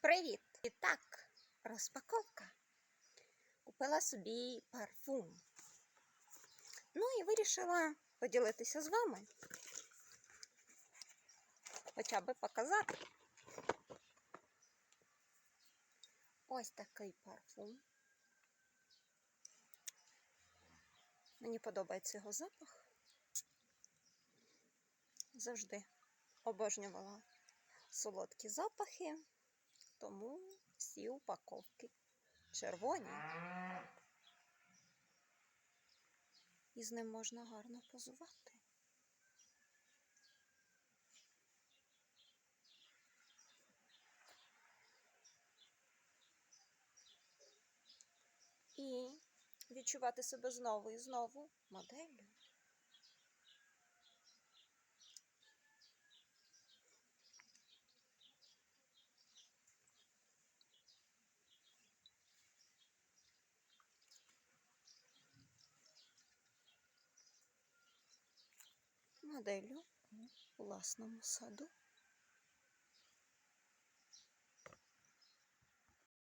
Привіт! І так, розпаковка. Купила собі парфум. Ну і вирішила поділитися з вами. Хоча би показати. Ось такий парфум. Мені подобається його запах. Завжди обожнювала солодкі запахи, тому всі упаковки червоні. І з ним можна гарно позувати. І відчувати себе знову і знову моделлю. Моделлю у власному саду.